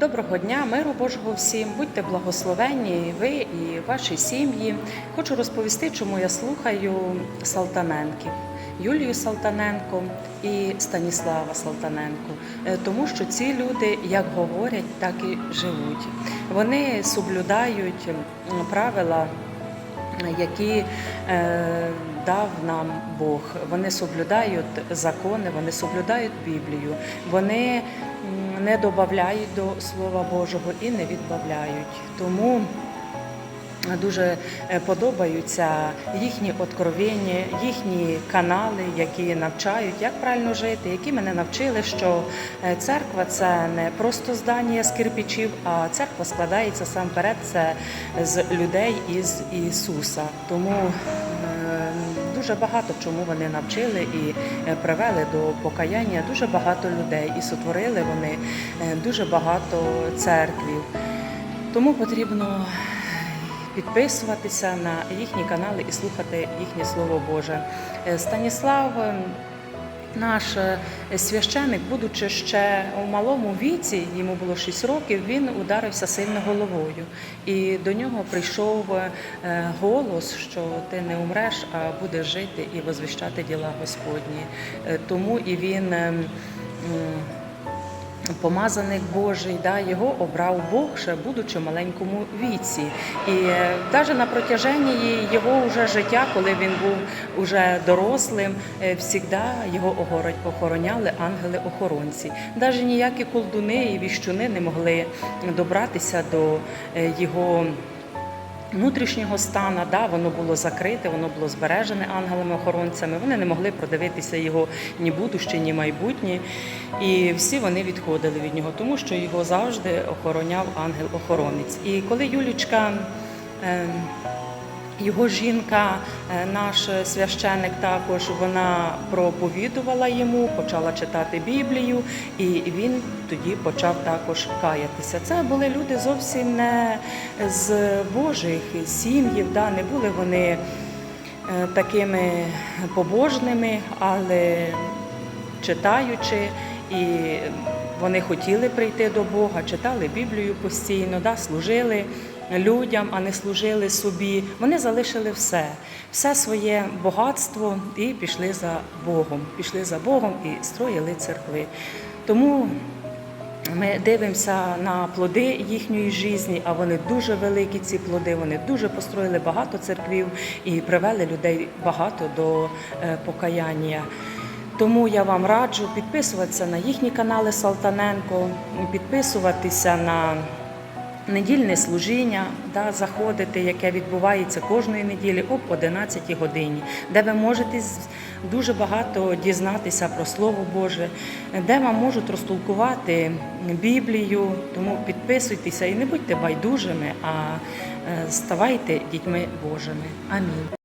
Доброго дня, миру Божого всім, будьте благословенні, ви і ваші сім'ї. Хочу розповісти, чому я слухаю Салтаненків, Юлію Салтаненко і Станіслава Салтаненко. Е, Тому що ці люди як говорять, так і живуть. Вони соблюдають правила які е, дав нам Бог. Вони соблюдають закони, вони соблюдають Біблію, вони не додають до Слова Божого і не відбавляють. Тому Дуже е, подобаються їхні откровення, їхні канали, які навчають, як правильно жити, які мене навчили, що е, церква це не просто здання з кирпичів, а церква складається сам перед це з людей із Ісуса. Тому е, дуже багато чому вони навчили і привели до покаяння дуже багато людей, і сотворили вони дуже багато церквів. Тому потрібно підписуватися на їхні канали і слухати їхнє Слово Боже. Е, Станіслав, е, наш е, священик, будучи ще у малому віці, йому було 6 років, він ударився сильно головою. І до нього прийшов е, голос, що ти не умреш, а будеш жити і возвіщати діла Господні. Тому і він. Е, Помазаник Божий, да, його обрав Бог ще будучи в маленькому віці. І навіть на протяженні його вже життя, коли він був уже дорослим, завжди його огоро- охороняли ангели-охоронці. Навіть ніякі колдуни і віщуни не могли добратися до е, його внутрішнього стану, да, воно було закрите, воно було збережене ангелами-охоронцями. Вони не могли продивитися його ні будуще, ні майбутнє. І всі вони відходили від нього, тому що його завжди охороняв ангел-охоронець. І коли Юлічка. е, його жінка, е, наш священник, також вона проповідувала йому, почала читати Біблію, і він тоді почав також каятися. Це були люди зовсім не з Божих сім'їв, да, не були вони е, такими побожними, але читаючи і вони хотіли прийти до Бога, читали Біблію постійно, да, служили людям, а не служили собі. Вони залишили все, все своє багатство і пішли за Богом. Пішли за Богом і строїли церкви. Тому ми дивимося на плоди їхньої житті, а вони дуже великі, ці плоди. Вони дуже построїли багато церквів і привели людей багато до е, покаяння. Тому я вам раджу підписуватися на їхні канали Салтаненко, підписуватися на недільне служіння, да, заходити, яке відбувається кожної неділі об 11 годині, де ви можете дуже багато дізнатися про Слово Боже, де вам можуть розтолкувати Біблію. Тому підписуйтеся і не будьте байдужими, а е, ставайте дітьми Божими. Амінь.